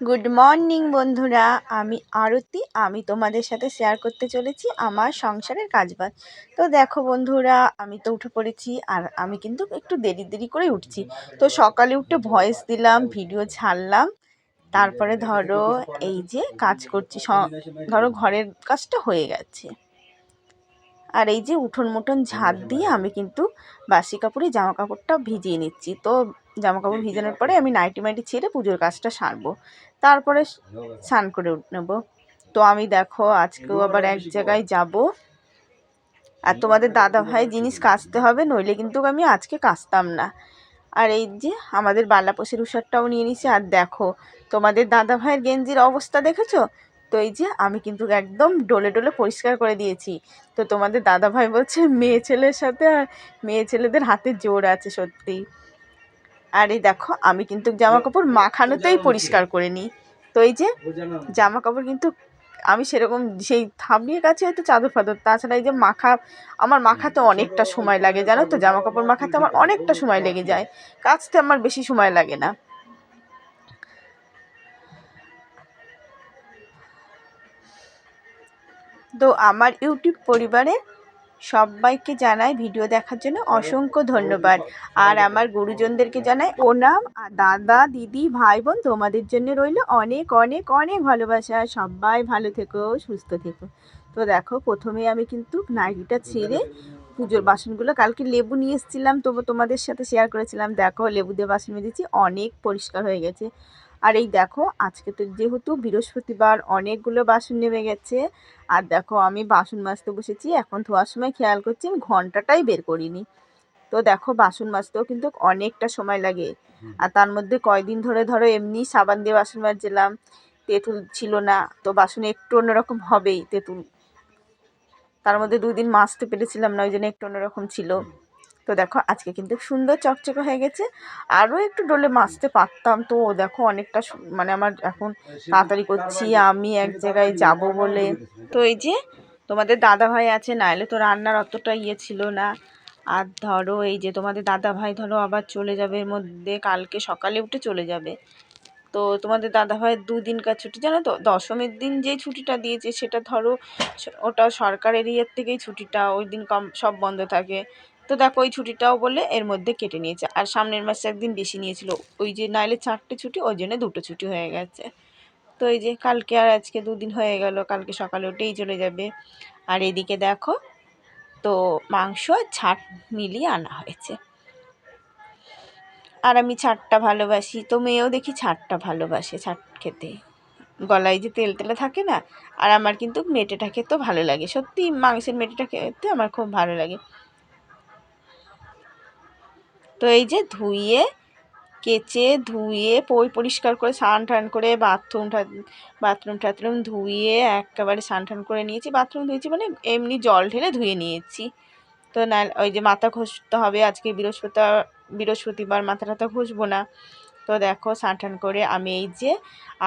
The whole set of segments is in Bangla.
গুড মর্নিং বন্ধুরা। আমি আরতি। আমি তোমাদের সাথে শেয়ার করতে চলেছি আমার সংসারের কাজবাজ। তো দেখো বন্ধুরা, আমি তো উঠে পড়েছি আর আমি কিন্তু একটু দেরি দেরি করে উঠছি। তো সকালে উঠে ভয়েস দিলাম ভিডিও ছাড়লাম। তারপরে ধরো এই যে কাজ করছি ধরো ঘরের কাজটা হয়ে গেছে। আর এই যে উঠোন মুঠোন ঝাঁট দিয়ে আমি কিন্তু বাসি কাপড়ে জামা কাপড়টা ভিজিয়ে নিচ্ছি। তো জামা কাপড় ভিজানোর পরে আমি নাইটি মাইটি ছেড়ে পুজোর কাজটা সারবো। তারপরে স্নান করে নেব। তো আমি দেখো আজকেও আবার এক জায়গায় যাব। আর তোমাদের দাদা ভাই জিনিস কাচতে হবে নইলে কিন্তু আমি আজকে কাচতাম না। আর এই যে আমাদের বালাপোষের উষারটাও নিয়ে নিছি। আর দেখো তোমাদের দাদা ভাইয়ের গেঞ্জির অবস্থা দেখেছ? তো এই যে আমি কিন্তু একদম ডোলে ডোলে পরিষ্কার করে দিয়েছি। তো তোমাদের দাদা ভাই বলছে মেয়ে ছেলের সাথে আর মেয়ে ছেলেদের হাতে জোর আছে সত্যি আর এই দেখো আমি কিন্তু জামা কাপড় মাখানোতেই পরিষ্কার করে নিই। তো এই যে জামা কাপড় কিন্তু আমি সেরকম সেই থামড়িয়ে কাছে হয়তো চাদর ফাদর তাছাড়া এই যে মাখা আমার মাখাতে অনেকটা সময় লাগে জানো তো? জামা কাপড় মাখাতে আমার অনেকটা সময় লেগে যায়। কাচতে আমার বেশি সময় লাগে না। তো আমার ইউটিউব পরিবারে সবাইকে জানাই ভিডিও দেখার জন্য অসংখ্য ধন্যবাদ। আর আমার গুরুজনদেরকে জানাই নাম দাদা, দিদি ভাই বোন তোমাদের জন্য রইল অনেক অনেক অনেক ভালোবাসা। সবাই ভালো থেকো, সুস্থ থেকো। তো দেখো প্রথমে আমি কিন্তু নাইটিটা ছেড়ে পুজোর বাসনগুলো, কালকে লেবু নিয়ে এসেছিলাম তবু তোমাদের সাথে শেয়ার করেছিলাম। দেখো, লেবু দিয়ে বাসন মেজেছি, অনেক পরিষ্কার হয়ে গেছে। আর এই দেখো আজকে তো যেহেতু বৃহস্পতিবার অনেকগুলো বাসন নেমে গেছে আর দেখো আমি বাসন মাজতে বসেছি এখন ধোয়ার সময় খেয়াল করছি আমি ঘন্টাটাই বের করিনি। তো দেখো বাসন মাজতেও কিন্তু অনেকটা সময় লাগে আর তার মধ্যে কয়দিন ধরে ধরো এমনি সাবান দিয়ে বাসন মাজছিলাম তেঁতুল ছিল না তো বাসন একটু অন্যরকম হবেই তেঁতুল। তার মধ্যে দুদিন মাজতে পেরেছিলাম না ওই জন্য একটু অন্যরকম ছিল। তো দেখো, আজকে কিন্তু সুন্দর চকচকে হয়ে গেছে। আরও একটু ডোলে মাছতে পারতাম তো, দেখো অনেকটা মানে আমার এখন তাড়াতাড়ি করছি, আমি এক জায়গায় যাব বলে। তো এই যে তোমাদের দাদা ভাই আছে নাহলে তো রান্নার অতটা ইয়ে ছিল না। আর ধরো এই যে তোমাদের দাদা ভাই ধরো আবার চলে যাবে এর মধ্যে, কালকে সকালে উঠে চলে যাবে। তো তোমাদের দাদা ভাইয়ের দুদিনকার ছুটি, জানো তো? দশমীর দিন যে ছুটিটা দিয়েছে, সেটা ধরো ওটা সরকারের ইয়ের থেকেই ছুটিটা, ওই দিন কম, সব বন্ধ থাকে। তো দেখো ওই ছুটিটাও বলে এর মধ্যে কেটে নিয়েছে। আর সামনের মাসে একদিন বেশি নিয়েছিল। ওই যে নাইলে চারটে ছুটি, ওই জন্য দুটো ছুটি হয়ে গেছে। তো এই যে কালকে আর আজকে দুদিন হয়ে গেল, কালকে সকালে উঠেই চলে যাবে। আর এদিকে দেখো, তো মাংস ছাট মিলিয়ে আনা হয়েছে। আর আমি ছাটটা ভালোবাসি। তো মেয়েও দেখি ছাটটা ভালোবাসে, ছাট খেতে। গলায় যে তেল তেলে থাকে না, আর আমার কিন্তু মেটেটা খেতেও ভালো লাগে। সত্যি মাংসের মেটেটা খেতে আমার খুব ভালো লাগে। তো এই যে ধুইয়ে কেচে, ধুয়ে পই পরিষ্কার করে স্নান টান করে বাথরুম বাথরুম টাথরুম ধুয়ে একেবারে স্নান টান করে নিয়েছি। বাথরুম ধুয়েছি মানে এমনি জল ঢেলে ধুয়ে নিয়েছি। তো না ওই যে মাথা ঘষতে হবে, আজকে বৃহস্পতিবার বৃহস্পতিবার মাথা টাথা ঘষবো না। তো দেখো স্নান টান করে আমি এই যে,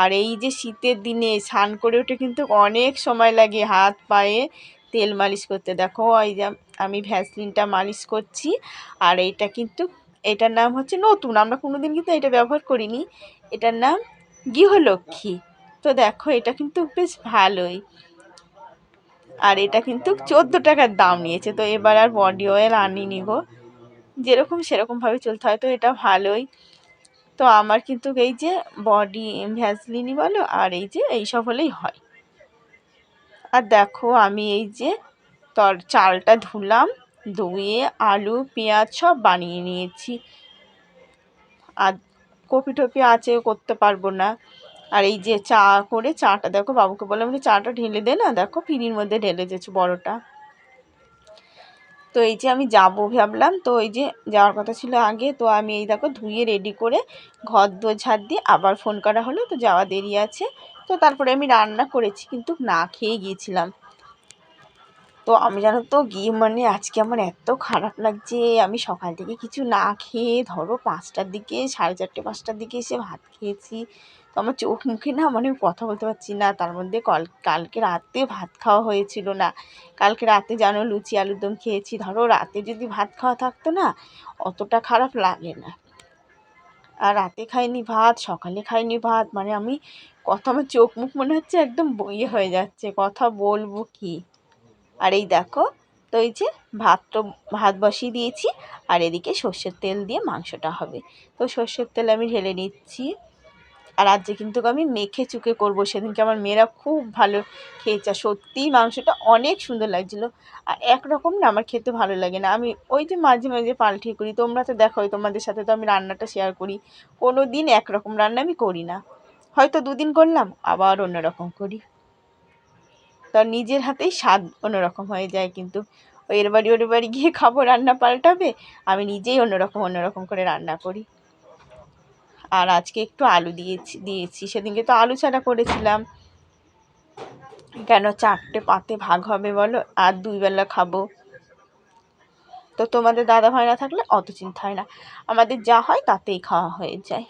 আর এই যে শীতের দিনে স্নান করে ওঠে কিন্তু অনেক সময় লাগে হাত, পায়ে তেল মালিশ করতে। দেখো, এই যে আমি ভ্যাসলিনটা মালিশ করছি, আর এইটা কিন্তু এটার নাম হচ্ছে নতুন। আমরা কোনো দিন কিন্তু এটা ব্যবহার করিনি। এটার নাম গৃহলক্ষ্মী। তো দেখো, এটা কিন্তু বেশ ভালোই। আর এটা কিন্তু চোদ্দ টাকার দাম নিয়েছে। তো এবার আর বডি অয়েল আনিনি গো যেরকম সেরকমভাবে চলতে হয়। তো এটা ভালোই। তো আমার কিন্তু এই যে বডি ভ্যাসলিনই বলো, আর এই যে এইসব হলেই হয়। আর দেখো, আমি এই যে তর, চালটা ধুলাম। ধুয়ে, আলু, পেঁয়াজ সব বানিয়ে নিয়েছি। আর কপি টপি আছে, করতে পারব না। আর এই যে চা করে চাটা, দেখো বাবুকে বললাম যে চাটা ঢেলে দে না, দেখো ফিরির মধ্যে ঢেলে দিয়েছে বড়টা। তো এই যে আমি যাব ভাবলাম, তো এই যে যাওয়ার কথা ছিল আগে, তো আমি এই দেখো ধুয়ে রেডি করে ঘর দোর ঝাড় দিয়ে আবার ফোন করা হলো, তো যাওয়া দেরি আছে। তো তারপরে আমি রান্না করেছি, কিন্তু না খেয়ে গিয়েছিলাম। তো আমি জানো তো গিয়ে মানে আজকে আমার এত খারাপ লাগছে, আমি সকাল থেকে কিছু না খেয়ে, ধরো পাঁচটার দিকে, সাড়ে চারটে, পাঁচটার দিকে এসে ভাত খেয়েছি। তো আমার চোখ মুখে না মানে কথা বলতে পারছি না। তার মধ্যে কল, কালকে রাতে ভাত খাওয়া হয়েছিল না। কালকে রাতে জানো লুচি, আলুর দম খেয়েছি। ধরো রাতে যদি ভাত খাওয়া থাকতো না, অতটা খারাপ লাগে না। আর রাতে খাইনি ভাত, সকালে খাইনি ভাত। মানে আমি কথা, আমার চোখ মুখ মনে হচ্ছে একদম বইয়ে হয়ে যাচ্ছে। কথা বলব কি? আর এই দেখো, তো এই যে ভাত তো ভাত বসিয়ে দিয়েছি, আর এদিকে সর্ষের তেল দিয়ে মাংসটা হবে। তো সর্ষের তেল আমি ঢেলে নিচ্ছি। আর আজকে কিন্তু আমি মেখে চুকে করব, সেদিনকে আমার মেয়েরা খুব ভালো খেয়েছে। সত্যিই মাংসটা অনেক সুন্দর লাগছিল। আর একরকম না আমার খেতে ভালো লাগে না। আমি ওই যে মাঝে মাঝে পাল্টিয়ে করি। তোমরা তো দেখোই, তোমাদের সাথে তো আমি রান্নাটা শেয়ার করি। কোনো দিন একরকম রান্না আমি করি না। হয়তো দুদিন করলাম, আবার অন্যরকম করি। তার নিজের হাতেই স্বাদ অন্যরকম হয়ে যায় কিন্তু এর বাড়ি, ওর বাড়ি গিয়ে খাব, রান্না পাল্টাবে, আমি নিজেই অন্যরকম অন্যরকম করে রান্না করি। আর আজকে একটু আলু দিয়েছি দিয়েছি। সেদিনকে তো আলু ছাড়া করেছিলাম। কেন চারটে পাতে ভাগ হবে বলো? আর দুই বেলা খাব। তো তোমাদের দাদা ভাই না থাকলে অত চিন্তা হয় না। আমাদের যা হয় তাতেই খাওয়া হয়ে যায়।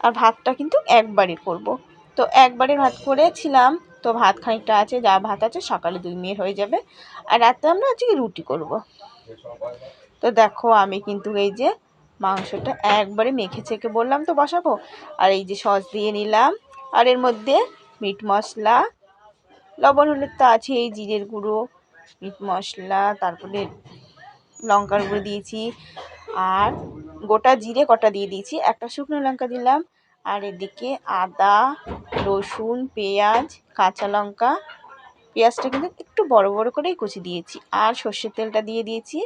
আর ভাতটা কিন্তু একবারই করব। তো একবারে ভাত করেছিলাম। তো ভাত খানিকটা আছে, যা ভাত আছে সকালে দুই মেয়ের হয়ে যাবে। আর রাতে আমরা আজকে রুটি করব। তো দেখো আমি কিন্তু এই যে মাংসটা একবারে মেখে চেখে বললাম তো বসাবো। আর এই যে সস দিয়ে নিলাম। আর এর মধ্যে মিট মশলা, লবণ, হলুদ তো আছে এই জিরের গুঁড়ো, মিট মশলা, তারপরে লঙ্কার গুঁড়ো দিয়েছি। আর গোটা জিরে কটা দিয়ে দিয়েছি, একটা শুকনো লঙ্কা দিলাম। আর এদিকে আদা, রসুন, পেঁয়াজ, কাঁচা লঙ্কা। পেঁয়াজটা কিন্তু একটু বড় বড় করেই কুচি দিয়েছি। আর সর্ষের তেলটা দিয়ে দিয়েছি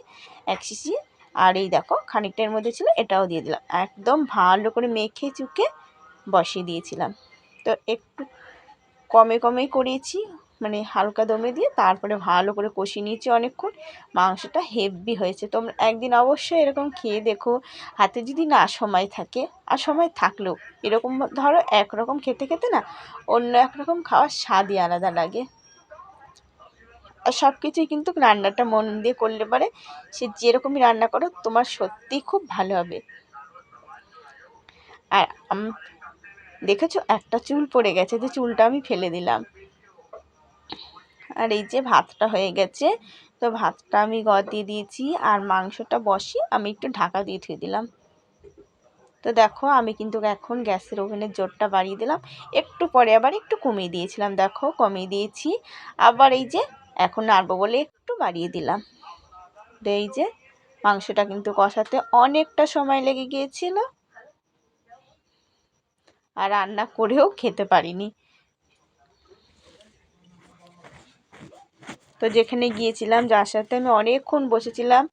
এক শিশি আর এই দেখো খানিকটার মধ্যে ছিল, এটাও দিয়ে দিলাম। একদম ভালো করে মেখে চুকে বসিয়ে দিয়েছিলাম। তো একটু কমে কমেই করিয়েছি মানে হালকা দমে দিয়ে তারপরে ভালো করে কষিয়ে নিয়েছি অনেকক্ষণ। মাংসটা হেভি হয়েছে। তোমরা একদিন অবশ্যই এরকম খেয়ে দেখো। হাতে যদি না সময় থাকে, আর সময় থাকলেও এরকম ধরো একরকম খেতে খেতে না অন্য একরকম খাওয়ার স্বাদই আলাদা লাগে। আর সব কিছুই কিন্তু রান্নাটা মন দিয়ে করলে পারে। সে যেরকমই রান্না করো, তোমার সত্যিই খুব ভালো হবে। আর দেখেছ একটা চুল পড়ে গেছে যে চুলটা আমি ফেলে দিলাম। আর এই যে ভাতটা হয়ে গেছে, তো ভাতটা আমি দিয়ে দিয়েছি আর মাংসটা বসি আমি একটু ঢাকা দিয়ে ধুয়ে দিলাম। তো দেখো আমি কিন্তু এখন গ্যাসের ওভেনের জোরটা বাড়িয়ে দিলাম। একটু পরে আবার একটু কমিয়ে দিয়েছিলাম, দেখো কমিয়ে দিয়েছি। আবার এই যে এখন নাড়বো বলে একটু বাড়িয়ে দিলাম। তো এই যে মাংসটা কিন্তু কষাতে অনেকটা সময় লেগে গিয়েছিল। আর রান্না করেও খেতে পারিনি। তো যেখানে গিয়েছিলাম, যার সাথে আমি অনেকক্ষণ বসেছিলাম,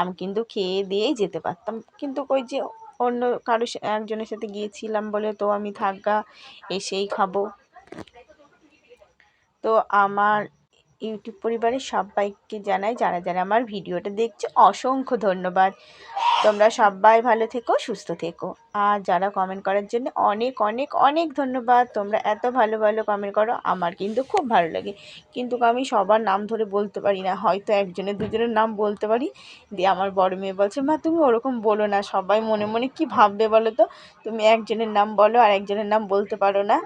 আমি কিন্তু খেয়ে দিয়েই যেতে পারতাম। কিন্তু ওই যে অন্য কারও একজনের সাথে গিয়েছিলাম বলে, তো আমি থাকা এসেই খাব। তো আমার ইউটিউব পরিবারের সবাইকে জানাই, যারা যারা আমার ভিডিওটা দেখছে, অসংখ্য ধন্যবাদ। তোমরা সবাই ভালো থেকো, সুস্থ থেকো। আর যারা কমেন্ট করার জন্য অনেক অনেক অনেক ধন্যবাদ। তোমরা এত ভালো ভালো কমেন্ট করো, আমার কিন্তু খুব ভালো লাগে। কিন্তু আমি সবার নাম ধরে বলতে পারি না, হয়তো একজনের, দুজনের নাম বলতে পারি। দিয়ে আমার বড় মেয়ে বলছে, মা, তুমি ওরকম বলো না, সবাই মনে মনে কি ভাববে বলো তো? তুমি একজনের নাম বলো আর একজনের নাম বলতে পারো না।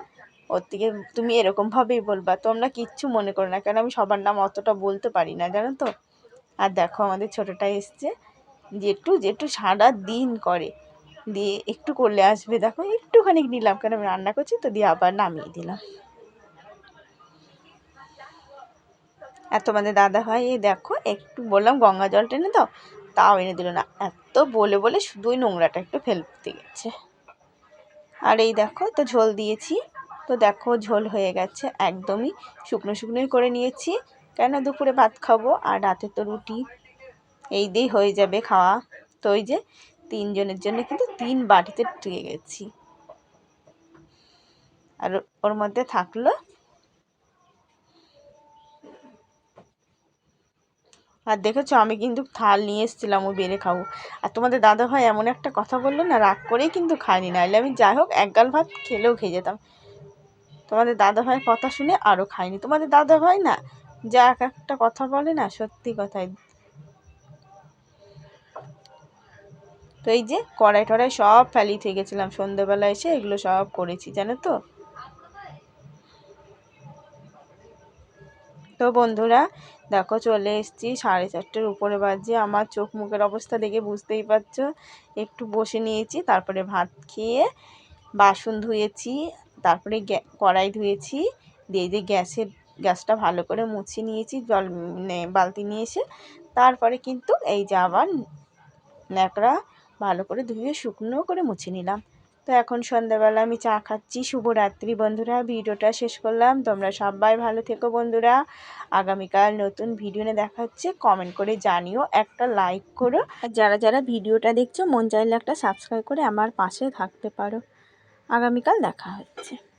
ওর থেকে তুমি এরকমভাবেই বলবা। তোমরা কিচ্ছু মনে করো না কারণ আমি সবার নাম অতটা বলতে পারি না, জানো তো? আর দেখো আমাদের ছোটোটা এসছে। যেটু জেঠু সারা দিন করে। দিয়ে একটু করলে আসবে। দেখো একটুখানি নিলাম কেন আমি রান্না করছি, তো দিয়ে আবার নামিয়ে দিলাম। আর তোমাদের দাদা ভাই, এই দেখো একটু বললাম গঙ্গা জল টেনে দাও, তাও এনে দিল না। এত বলে বলে শুধুই নোংরাটা একটু ফেলতে গেছে। আর এই দেখো তো ঝোল দিয়েছি। তো দেখো ঝোল হয়ে গেছে একদমই। শুকনো শুকনোই করে নিয়েছি। কেন দুপুরে ভাত খাব? আর রাতে তো রুটি। এই দিয়েই হয়ে যাবে খাওয়া। তো ওই যে তিনজনের জন্য কিন্তু তিন বাটিতে টুয়ে গেছি। আর ওর মধ্যে থাকল আর দেখেছ, আমি কিন্তু থাল নিয়ে এসেছিলাম, ও বেড়ে খাব। আর তোমাদের দাদা ভাই এমন একটা কথা বলল না, রাগ করেই কিন্তু খাইনি নাহলে আমি যাই হোক, এক গাল ভাত খেলেও খেয়ে যেতাম। তোমাদের দাদা ভাইয়ের কথা শুনে আরও খাইনি তোমাদের দাদা ভাই না যা এক একটা কথা বলে না, সত্যি কথাই। তো এই যে কড়াই টড়াই সব ফেলি থেকে গেছিলাম। সন্ধ্যেবেলা এসে এগুলো সব করেছি, জানো তো? তো বন্ধুরা, দেখো চলে এসেছি, সাড়ে চারটের উপরে বাজে। আমার চোখ মুখের অবস্থা দেখে বুঝতেই পারছ। একটু বসে নিয়েছি, তারপরে ভাত খেয়ে বাসন ধুয়েছি, তারপরে কড়াই ধুয়েছি, দিয়ে দিয়ে গ্যাসের, গ্যাসটা ভালো করে মুছে নিয়েছি, জল মানে বালতি নিয়ে এসে, তারপরে কিন্তু এই যে আবার ন্যাকড়া ভালো করে ধুয়ে শুকনো করে মুছে নিলাম। তো এখন সন্ধ্যাবেলা আমি চা খাচ্ছি। শুভরাত্রি বন্ধুরা, ভিডিওটা শেষ করলাম। তোমরা সবাই ভালো থেকো বন্ধুরা। আগামীকাল নতুন ভিডিও নিয়ে দেখা হচ্ছে। কমেন্ট করে জানিও, একটা লাইক করো। আর যারা যারা ভিডিওটা দেখছ, মন চাইলে একটা সাবস্ক্রাইব করে আমার পাশে থাকতে পারো। আগামীকাল দেখা হচ্ছে।